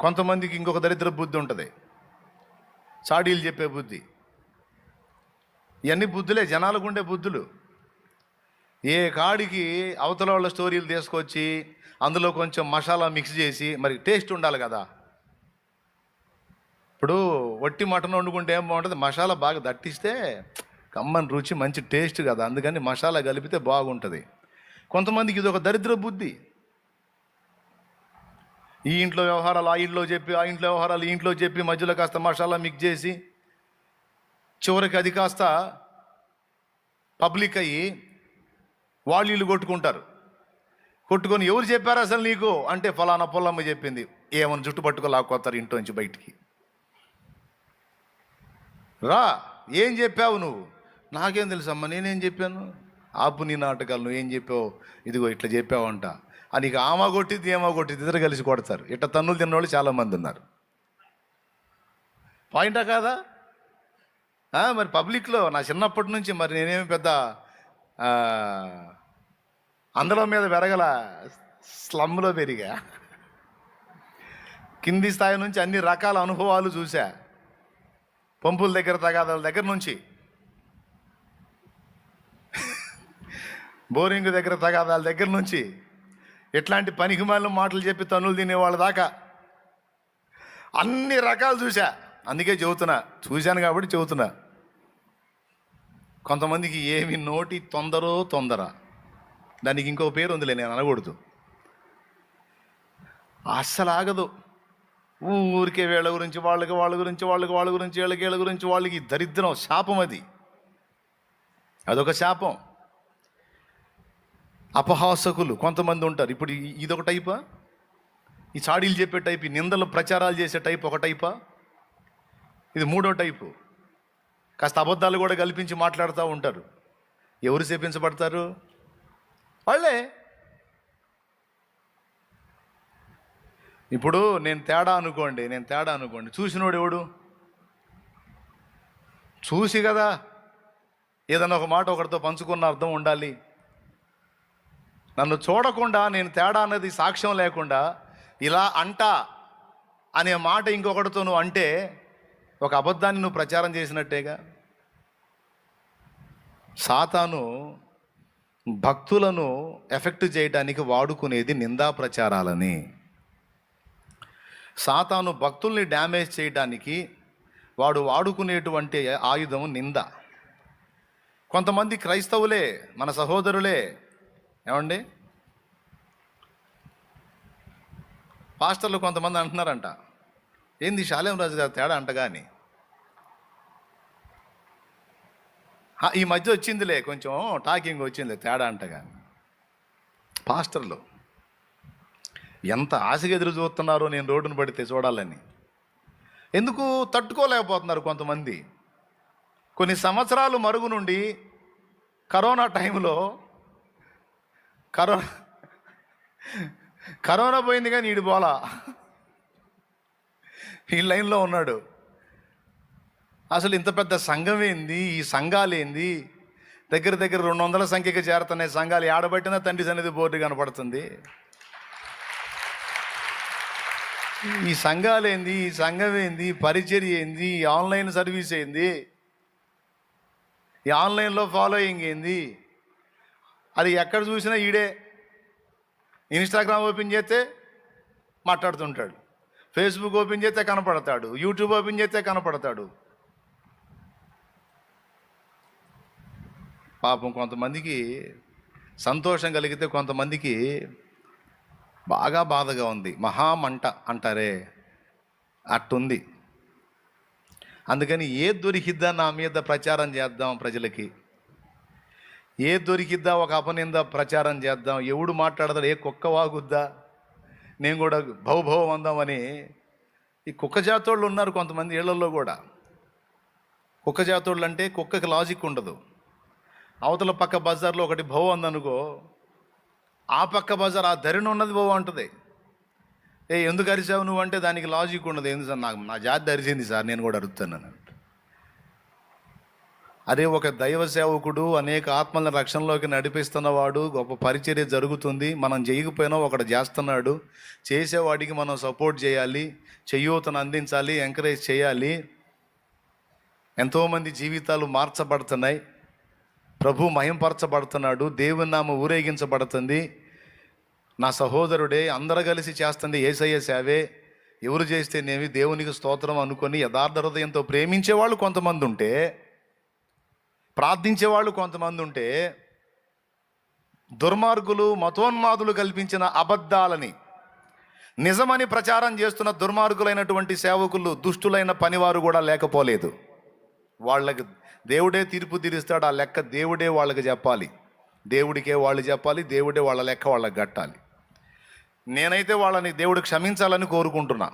కొంతమందికి ఇంకొక దరిద్ర బుద్ధి ఉంటుంది. చాడీలు చెప్పే బుద్ధి. ఇవన్నీ బుద్ధులే జనాలకు ఉండే బుద్ధులు. ఏ కాడికి అవతల వాళ్ళ స్టోరీలు తీసుకొచ్చి అందులో కొంచెం మసాలా మిక్స్ చేసి మరి టేస్ట్ ఉండాలి కదా. ఇప్పుడు వట్టి మటన్ వండుకుంటే ఏం బాగుంటుంది? మసాలా బాగా దట్టిస్తే కమ్మని రుచి మంచి టేస్ట్ కదా. అందుకని మసాలా కలిపితే బాగుంటుంది. కొంతమందికి ఇది ఒక దరిద్ర బుద్ధి. ఈ ఇంట్లో వ్యవహారాలు ఆ ఇంట్లో చెప్పి ఆ ఇంట్లో వ్యవహారాలు ఈ ఇంట్లో చెప్పి మధ్యలో కాస్త మసాలా మిక్స్ చేసి చివరికి అది కాస్త పబ్లిక్ అయ్యి వాళ్ళు ఇల్లు కొట్టుకుంటారు. కొట్టుకొని ఎవరు చెప్పారు అసలు నీకు? అంటే ఫలానా పొల్లమ్మ చెప్పింది. ఏమని జుట్టు పట్టుకోలేకపోతారు లాక్కొస్తారు ఇంట్లో నుంచి బయటికి. రా ఏం చెప్పావు నువ్వు? నాకేం తెలుసమ్మా నేనేం చెప్పాను? ఆపు నీ నాటకాలు నువ్వు ఏం చెప్పావు? ఇదిగో ఇట్లా చెప్పావంట. అని నీకు ఆమా కొట్టిద్ది ఏమో కొట్టిద్ది ఇద్దరు కలిసి కొడతారు. ఇట్ట తన్నులు తిన్నవాళ్ళు చాలామంది ఉన్నారు. పాయింటా కాదా? మరి పబ్లిక్లో నా చిన్నప్పటి నుంచి మరి నేనేమి పెద్ద అందులో మీద పెరగల స్లమ్లో పెరిగా. కింది స్థాయి నుంచి అన్ని రకాల అనుభవాలు చూసా పంపుల దగ్గర తగాదాల దగ్గర నుంచి. బోరింగ్ దగ్గర తగాదాల దగ్గర నుంచి. ఎట్లాంటి పనికిమాలిన మాటలు చెప్పి తన్నులు తినేవాళ్ళ దాకా. అన్ని రకాలు చూసా అందుకే చెబుతున్నా చూశాను కాబట్టి చెబుతున్నా. కొంతమందికి ఏమి నోటి తొందరో తొందర. దానికి ఇంకో పేరు ఉందిలే నేను అనకూడదు. అస్సలు ఆగదు ఊరికే వీళ్ళ గురించి వాళ్ళకి వాళ్ళ గురించి వాళ్ళకి వాళ్ళ గురించి వీళ్ళకి వీళ్ళ గురించి వాళ్ళకి దరిద్రం శాపం అది. అదొక శాపం. అపహాసకులు కొంతమంది ఉంటారు. ఇప్పుడు ఇదొక టైపా? ఈ చాడీలు చెప్పే టైప్ ఈ నిందలు ప్రచారాలు చేసే టైప్ ఒక టైపా? ఇది మూడో టైపు. కాస్త అబద్ధాలు కూడా కల్పించి మాట్లాడుతూ ఉంటారు. ఎవరు చేపించబడతారు వాళ్ళే. ఇప్పుడు నేను తేడా అనుకోండి నేను తేడా అనుకోండి. చూసినోడు ఎవడు? చూసి కదా. ఏదన్నా ఒక మాట ఒకరితో పంచుకున్న అర్థం ఉండాలి. నన్ను చూడకుండా నేను తేడా అన్నది సాక్ష్యం లేకుండా ఇలా అంట అనే మాట ఇంకొకటితో నువ్వు అంటే ఒక అబద్ధాన్ని నువ్వు ప్రచారం చేసినట్టేగా? సాతాను భక్తులను ఎఫెక్ట్ చేయడానికి వాడుకునేది నిందా ప్రచారాలని. సాతాను భక్తుల్ని డ్యామేజ్ చేయడానికి వాడు వాడుకునేటువంటి ఆయుధం నింద. కొంతమంది క్రైస్తవులే మన సహోదరులే ఏమండి? పాస్టర్లు కొంతమంది అంటున్నారంట. ఏంది శాలేం రాజు గారు తేడా అంట కానీ ఈ మధ్య వచ్చిందిలే కొంచెం టాకింగ్ వచ్చింది తేడా అంటగా పాస్టర్లు ఎంత ఆశగా ఎదురు చూస్తున్నారో నేను రోడ్డును పడితే చూడాలని. ఎందుకు తట్టుకోలేకపోతున్నారు కొంతమంది. కొన్ని సంవత్సరాలు మరుగు నుండి కరోనా టైంలో కరోనా కరోనా పోయింది కానీ ఈడు పోలా. ఈ లైన్లో ఉన్నాడు. అసలు ఇంత పెద్ద సంఘం ఏంది? ఈ సంఘాలు ఏంది? దగ్గర దగ్గర రెండు వందల సంఖ్యకి చేరుతున్నాయి సంఘాలు ఆడబట్టినా తండ్రి సన్నిధి బోర్డు కనపడుతుంది. ఈ సంఘాలు ఏంది? ఈ సంఘం ఏంది? పరిచర్య ఏంది? ఈ ఆన్లైన్ సర్వీస్ ఏంది? ఈ ఆన్లైన్లో ఫాలోయింగ్ ఏంది? అది ఎక్కడ చూసినా ఈడే. ఇన్స్టాగ్రామ్ ఓపెన్ చేస్తే మాట్లాడుతుంటాడు. ఫేస్బుక్ ఓపెన్ చేస్తే కనపడతాడు. యూట్యూబ్ ఓపెన్ చేస్తే కనపడతాడు. పాపం కొంతమందికి సంతోషం కలిగితే కొంతమందికి బాగా బాధగా ఉంది. మహామంట అంటారే. అట్టుంది. అందుకని ఏ దొరికిద్దా నా మీద ప్రచారం చేద్దాం ప్రజలకి? ఏ దొరికిద్దా ఒక అపనింద ప్రచారం చేద్దాం. ఎవడు మాట్లాడతాడు ఏ కుక్క వాగుద్దా? నేను కూడా భౌభవం అందామని ఈ కుక్క జాతోళ్ళు ఉన్నారు కొంతమంది ఇళ్ళలో కూడా. కుక్క జాతోళ్ళు అంటే కుక్కకి లాజిక్ ఉండదు. అవతల పక్క బజార్లో ఒకటి భవ అందనుకో ఆ పక్క బజార్ ఆ ధరిన ఉన్నది భవ అంటది. ఏ ఎందుకు అరిచావు నువ్వు అంటే దానికి లాజిక్ ఉండదు. ఎందుకు సార్ నాకు నా జాతి అరిచింది సార్ నేను కూడా అరుస్తాను అదే ఒక దైవ సేవకుడు అనేక ఆత్మల రక్షణలోకి నడిపిస్తున్నవాడు గొప్ప పరిచర్య జరుగుతుంది మనం చేయకపోయినా ఒకడు చేస్తున్నాడు. చేసేవాడికి మనం సపోర్ట్ చేయాలి చెయ్యూతను అందించాలి ఎంకరేజ్ చేయాలి. ఎంతోమంది జీవితాలు మార్చబడుతున్నాయి. ప్రభు మహింపరచబడుతున్నాడు దేవుని నామ ఊరేగించబడుతుంది. నా సహోదరుడే అందరు కలిసి చేస్తుంది ఏసయ్య సేవే. ఎవరు చేస్తేనేమి దేవునికి స్తోత్రం అనుకొని యథార్థ హృదయంతో ప్రేమించేవాళ్ళు కొంతమంది ఉంటే ప్రార్థించే వాళ్ళు కొంతమంది ఉంటే దుర్మార్గులు మతోన్మాదులు కల్పించిన అబద్ధాలని నిజమని ప్రచారం చేస్తున్న దుర్మార్గులైనటువంటి సేవకులు దుష్టులైన పనివారు కూడా లేకపోలేదు. వాళ్ళకి దేవుడే తీర్పు తీరుస్తాడు ఆ లెక్క దేవుడే వాళ్ళకి చెప్పాలి. దేవుడికే వాళ్ళు చెప్పాలి దేవుడే వాళ్ళ లెక్క వాళ్ళకి కట్టాలి. నేనైతే వాళ్ళని దేవుడు క్షమించాలని కోరుకుంటున్నా.